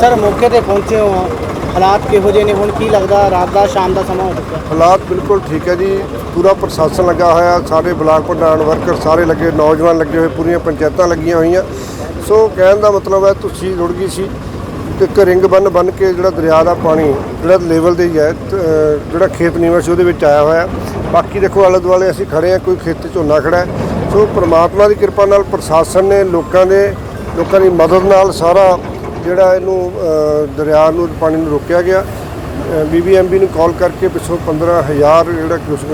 Sir, ਮੌਕੇ ਤੇ ਪਹੁੰਚੇ ਹੋ, ਹਾਲਾਤ ਕਿਹੋ ਜਿਹੇ ਨੇ? ਹੁਣ ਕੀ ਲੱਗਦਾ, ਰਾਤ ਦਾ, ਸ਼ਾਮ ਦਾ ਸਮਾਂ ਹੋ ਚੁੱਕਾ ਹਾਲਾਤ ਬਿਲਕੁਲ ਠੀਕ ਹੈ ਜੀ। ਪੂਰਾ ਪ੍ਰਸ਼ਾਸਨ ਲੱਗਾ ਹੋਇਆ, ਸਾਰੇ ਬਲਾਕ ਪ੍ਰਧਾਨ, ਵਰਕਰ ਸਾਰੇ ਲੱਗੇ, ਨੌਜਵਾਨ ਲੱਗੇ ਹੋਏ, ਪੂਰੀਆਂ ਪੰਚਾਇਤਾਂ ਲੱਗੀਆਂ ਹੋਈਆਂ। ਸੋ ਕਹਿਣ ਦਾ ਮਤਲਬ ਹੈ, ਤੁਸੀਂ ਰੁੜ ਗਈ ਸੀ। ਤੇ ਇੱਕ ਰਿੰਗ ਬੰਨ ਬੰਨ ਕੇ ਜਿਹੜਾ ਦਰਿਆ ਦਾ ਪਾਣੀ, ਜਿਹੜਾ ਲੈਵਲ ਤੇ ਹੀ ਹੈ ਜਿਹੜਾ ਖੇਤ ਨੀਵਾਂ ਸੀ ਉਹਦੇ ਵਿੱਚ ਆਇਆ ਹੋਇਆ। ਬਾਕੀ ਦੇਖੋ, ਆਲੇ ਦੁਆਲੇ ਅਸੀਂ ਖੜੇ ਆ ਕੋਈ ਖੇਤ ਝੋਨਾ ਖੜਾ ਹੈ। ਸੋ ਪ੍ਰਮਾਤਮਾ ਦੀ ਕਿਰਪਾ ਨਾਲ ਪ੍ਰਸ਼ਾਸਨ ਨੇ ਲੋਕਾਂ ਦੇ, ਲੋਕਾਂ ਦੀ ਮਦਦ ਨਾਲ ਸਾਰਾ ਜਿਹੜਾ ਇਹਨੂੰ ਦਰਿਆ ਨੂੰ ਪਾਣੀ ਨੂੰ ਰੋਕਿਆ ਗਿਆ। ਬੀਬੀਐਮਬੀ ਨੂੰ ਕਾਲ ਕਰਕੇ ਪਿੱਛੋਂ 15000 ਜਿਹੜਾ ਕੁਛ,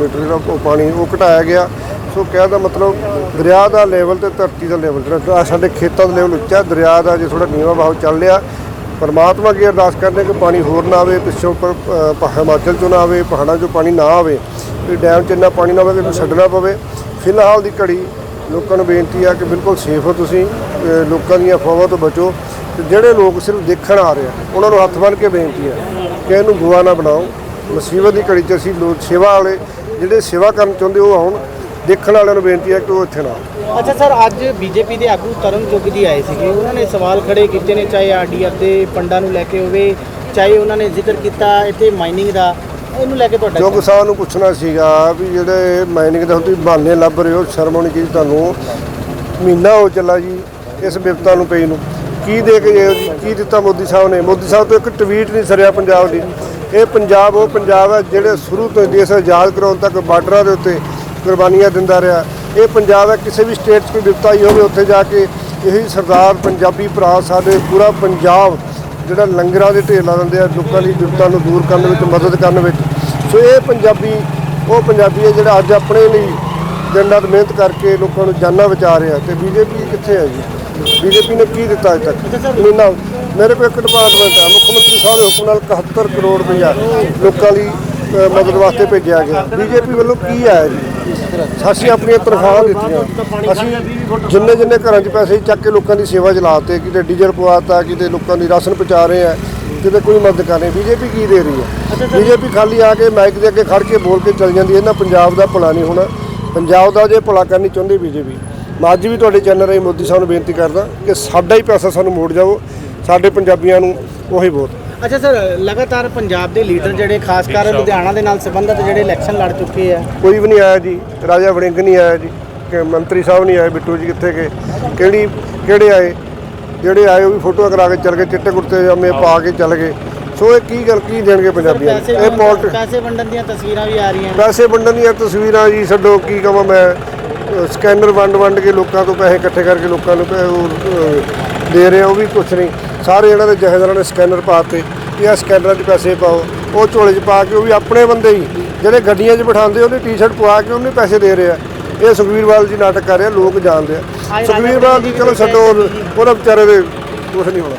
ਮੀਟਰ ਜਿਹੜਾ ਉਹ ਪਾਣੀ ਉਹ ਘਟਾਇਆ ਗਿਆ। ਸੋ ਕਹਿਣ ਦਾ ਮਤਲਬ ਦਰਿਆ ਦਾ ਲੈਵਲ ਤੇ ਧਰਤੀ ਦਾ ਲੈਵਲ ਜਿਹੜਾ ਸਾਡੇ ਖੇਤਾਂ ਦਾ ਲੈਵਲ ਉੱਚਾ ਦਰਿਆ ਦਾ ਜੇ ਥੋੜਾ ਨੀਵਾਂ ਵਹਾਅ ਚੱਲ ਰਿਹਾ ਪਰਮਾਤਮਾ ਅੱਗੇ ਅਰਦਾਸ ਕਰਦੇ ਕਿ ਪਾਣੀ ਹੋਰ ਨਾ ਆਵੇ ਪਿੱਛੋਂ ਪਰ ਹਿਮਾਚਲ ਚੋਂ ਨਾ ਆਵੇ ਪਹਾੜਾਂ ਚੋਂ ਪਾਣੀ ਨਾ ਆਵੇ ਤੇ ਡੈਮ 'ਚ ਇੰਨਾ ਪਾਣੀ ਨਾ ਆਵੇ ਕਿ ਛੱਡਣਾ ਪਵੇ। ਫਿਲਹਾਲ ਦੀ ਘੜੀ ਲੋਕਾਂ ਨੂੰ ਬੇਨਤੀ ਆ ਕਿ ਬਿਲਕੁਲ ਸੇਫ ਹੋ ਤੁਸੀਂ। ਲੋਕਾਂ ਦੀਆਂ ਅਫਵਾਹਾਂ ਤੋਂ ਬਚੋ ਤੇ ਜਿਹੜੇ ਲੋਕ ਸਿਰਫ ਦੇਖਣ ਆ ਰਹੇ ਆ ਉਹਨਾਂ ਨੂੰ ਹੱਥ ਬੰਨ੍ਹ ਕੇ ਬੇਨਤੀ ਹੈ ਕਿ ਇਹਨੂੰ ਗੋਆ ਨਾ ਬਣਾਓ। ਮੁਸੀਬਤ ਦੀ ਘੜੀ 'ਚ ਅਸੀਂ ਲੋਕ ਸੇਵਾ ਵਾਲੇ ਜਿਹੜੇ ਸੇਵਾ ਕਰਨ ਚਾਹੁੰਦੇ ਉਹ ਆਉਣ। ਦੇਖਣ ਵਾਲਿਆਂ ਨੂੰ ਬੇਨਤੀ ਹੈ ਕਿ ਉਹ ਇੱਥੇ ਨਾ ਅੱਛਾ ਸਰ ਅੱਜ ਬੀਜੇਪੀ ਦੇ ਆਗੂ ਤਰਨ ਚੁੱਗ ਜੀ ਆਏ ਸੀਗੇ। ਉਹਨਾਂ ਨੇ ਸਵਾਲ ਖੜੇ ਕੀਤੇ ਨੇ ਚਾਹੇ ਆਰਡੀਐਫ ਦੇ ਪੰਡਾਂ ਨੂੰ ਲੈ ਕੇ ਹੋਵੇ ਚਾਹੇ ਉਹਨਾਂ ਨੇ ਜ਼ਿਕਰ ਕੀਤਾ ਇੱਥੇ ਮਾਈਨਿੰਗ ਦਾ। ਇਹਨੂੰ ਲੈ ਕੇ ਤੁਹਾਡਾ ਜੋ ਕਿਸਾਨ ਨੂੰ ਪੁੱਛਣਾ ਸੀਗਾ ਵੀ ਜਿਹੜੇ ਮਾਈਨਿੰਗ ਦੇ ਹੁਣ ਤੁਸੀਂ ਬਹਾਨੇ ਲੱਭ ਰਹੇ ਹੋ ਸ਼ਰਮ ਆਉਣੀ ਚਾਹੀਦੀ ਤੁਹਾਨੂੰ। ਮਹੀਨਾ ਹੋ ਚੱਲਾ ਜੀ। ਇਸ ਵਿਪਤਾ ਨੂੰ ਪਈ ਨੂੰ। ਕੀ ਦੇ ਕੇ ਗਏ ਕੀ ਦਿੱਤਾ ਮੋਦੀ ਸਾਹਿਬ ਨੇ? ਮੋਦੀ ਸਾਹਿਬ ਤੋਂ ਇੱਕ ਟਵੀਟ ਨਹੀਂ ਸਰਿਆ ਪੰਜਾਬ ਦੀ। ਇਹ ਪੰਜਾਬ, ਉਹ ਪੰਜਾਬ ਹੈ ਜਿਹੜੇ ਸ਼ੁਰੂ ਤੋਂ ਹੀ ਦੇਸ਼ ਆਜ਼ਾਦ ਕਰਾਉਣ ਤੱਕ ਬਾਰਡਰਾਂ ਦੇ ਉੱਤੇ ਕੁਰਬਾਨੀਆਂ ਦਿੰਦਾ ਰਿਹਾ। ਇਹ ਪੰਜਾਬ ਹੈ, ਕਿਸੇ ਵੀ ਸਟੇਟ 'ਚ ਕੋਈ ਵਿਪਤਾ ਹੀ ਹੋਵੇ, ਉੱਥੇ ਜਾ ਕੇ ਇਹੀ ਸਰਦਾਰ ਪੰਜਾਬੀ ਭਰਾ ਸਾਡੇ ਪੂਰਾ ਪੰਜਾਬ ਜਿਹੜਾ ਲੰਗਰਾਂ ਦੇ ਢੇਰ ਲਾ ਦਿੰਦੇ ਆ, ਲੋਕਾਂ ਦੀ ਜ਼ਰੂਰਤਾਂ ਨੂੰ ਦੂਰ ਕਰਨ ਵਿੱਚ, ਮਦਦ ਕਰਨ ਵਿੱਚ। ਸੋ ਇਹ ਪੰਜਾਬੀ, ਉਹ ਪੰਜਾਬੀ ਹੈ ਜਿਹੜਾ ਅੱਜ ਆਪਣੇ ਲਈ ਦਿਨ ਰਾਤ ਮਿਹਨਤ ਕਰਕੇ ਲੋਕਾਂ ਨੂੰ ਜਾਨਾਂ ਬਚਾ ਰਿਹਾ ਤੇ ਬੀਜੇਪੀ ਕਿੱਥੇ ਹੈ ਜੀ? ਬੀਜੇਪੀ ਨੇ ਕੀ ਦਿੱਤਾ ਅਜੇ ਤੱਕ? ਮਹੀਨਾ ਮੇਰੇ ਕੋਲ ਇੱਕ ਡਿਪਾਰਟਮੈਂਟ ਹੈ ਮੁੱਖ ਮੰਤਰੀ ਸਾਹਿਬ ਦੇ ਹੁਕਮ ਨਾਲ 71 ਕਰੋੜ ਰੁਪਇਆ ਲੋਕਾਂ ਲਈ ਮਦਦ ਵਾਸਤੇ ਭੇਜਿਆ ਗਿਆ। ਬੀਜੇਪੀ ਵੱਲੋਂ ਕੀ ਆਇਆ ਜੀ? ਅਸੀਂ ਆਪਣੀਆਂ ਤਨਖਾਹਾਂ ਦਿੱਤੀਆਂ। ਅਸੀਂ ਜਿੰਨੇ ਜਿੰਨੇ ਘਰਾਂ 'ਚ ਪੈਸੇ ਚੱਕ ਕੇ ਲੋਕਾਂ ਦੀ ਸੇਵਾ 'ਚ ਲਾਤੇ ਕਿਤੇ ਡੀਜ਼ਲ ਪਵਾਤਾ ਕਿਤੇ ਲੋਕਾਂ ਦੀ ਰਾਸ਼ਨ ਪਹੁੰਚਾ ਰਹੇ ਆ ਕਿਤੇ ਕੋਈ ਮਦਦ ਕਰ ਨਹੀਂ ਬੀਜੇਪੀ ਕੀ ਦੇ ਰਹੀ ਹੈ ਬੀਜੇਪੀ ਖਾਲੀ ਆ ਕੇ ਮਾਈਕ ਦੇ ਅੱਗੇ ਖੜ ਕੇ ਬੋਲ ਕੇ ਚੱਲ ਜਾਂਦੀ ਹੈ। ਇਹਨਾਂ ਪੰਜਾਬ ਦਾ ਭਲਾ ਨਹੀਂ ਹੋਣਾ। ਪੰਜਾਬ ਦਾ ਜੇ ਭਲਾ ਕਰਨੀ ਚਾਹੁੰਦੀ ਬੀਜੇਪੀ ਮੈਂ ਅੱਜ ਵੀ ਤੁਹਾਡੇ ਚੈਨਲ ਰਾਹੀਂ ਮੋਦੀ ਸਾਹਿਬ ਨੂੰ ਬੇਨਤੀ ਕਰਦਾ ਕਿ ਸਾਡਾ ਹੀ ਪੈਸਾ ਸਾਨੂੰ ਮੋੜ ਜਾਵੋ ਸਾਡੇ ਪੰਜਾਬੀਆਂ ਨੂੰ ਉਹੀ ਬਹੁਤ ਅੱਛਾ ਸਰ ਲਗਾਤਾਰ ਪੰਜਾਬ ਦੇ ਲੀਡਰ ਜਿਹੜੇ ਖਾਸ ਕਰ ਲੁਧਿਆਣਾ ਦੇ ਨਾਲ ਸੰਬੰਧਿਤ ਜਿਹੜੇ ਇਲੈਕਸ਼ਨ ਲੜ ਚੁੱਕੇ ਆ। ਕੋਈ ਵੀ ਨਹੀਂ ਆਇਆ ਜੀ ਰਾਜਾ ਵੜਿੰਗ ਨਹੀਂ ਆਇਆ ਜੀ ਕਿ ਮੰਤਰੀ ਸਾਹਿਬ ਨਹੀਂ ਆਏ ਬਿੱਟੂ ਜੀ ਕਿੱਥੇ ਗਏ ਕਿਹੜੀ ਕਿਹੜੇ ਆਏ ਜਿਹੜੇ ਆਏ ਉਹ ਵੀ ਫੋਟੋਆਂ ਕਰਾ ਕੇ ਚੱਲ ਗਏ ਚਿੱਟੇ ਕੁੜਤੇ ਜਾਮੇ ਪਾ ਕੇ ਚੱਲ ਗਏ। ਸੋ ਇਹ ਕੀ ਗੱਲ ਕੀ ਦੇਣਗੇ ਪੰਜਾਬੀਆਂ ਇਹ ਪੋਲਟ ਪੈਸੇ ਵੰਡਣ ਦੀਆਂ ਤਸਵੀਰਾਂ ਵੀ ਆ ਰਹੀਆਂ ਪੈਸੇ ਵੰਡਣ ਦੀਆਂ ਤਸਵੀਰਾਂ ਜੀ ਛੱਡੋ ਕੀ ਕਹਾਂ ਮੈਂ? ਸਕੈਨਰ ਵੰਡ ਵੰਡ ਕੇ ਲੋਕਾਂ ਤੋਂ ਪੈਸੇ ਇਕੱਠੇ ਕਰਕੇ ਲੋਕਾਂ ਨੂੰ ਪੈ- ਉਹ, ਦੇ ਰਹੇ ਆ, ਉਹ ਵੀ ਕੁਛ ਨਹੀਂ। ਸਾਰੇ ਇਹਨਾਂ ਦੇ ਜਹੇਦਾਰਾਂ ਨੇ ਸਕੈਨਰ ਪਾਤੇ ਕਿ ਆ ਸਕੈਨਰਾਂ 'ਚ ਪੈਸੇ ਪਾਓ ਉਹ ਝੋਲੇ 'ਚ ਪਾ ਕੇ ਉਹ ਵੀ ਆਪਣੇ ਬੰਦੇ ਹੀ ਜਿਹੜੇ ਗੱਡੀਆਂ 'ਚ ਬਿਠਾਉਂਦੇ ਉਹਨੇ ਟੀ-ਸ਼ਰਟ ਪਵਾ ਕੇ ਉਹਨੇ ਪੈਸੇ ਦੇ ਰਹੇ ਆ। ਇਹ ਸੁਖਵੀਰ ਬਾਦਲ ਜੀ ਨਾਟਕ ਕਰ ਰਿਹਾ ਲੋਕ ਜਾਣਦੇ ਆ। ਆਏ ਸੁਖਵੀਰ ਰਾਜਾ ਬਾਦਲ ਜੀ ਚਲੋ ਛੱਡੋ ਉਹਦਾ ਵਿਚਾਰੇ ਦੇ ਕੁਛ ਨਹੀਂ ਹੋਣਾ।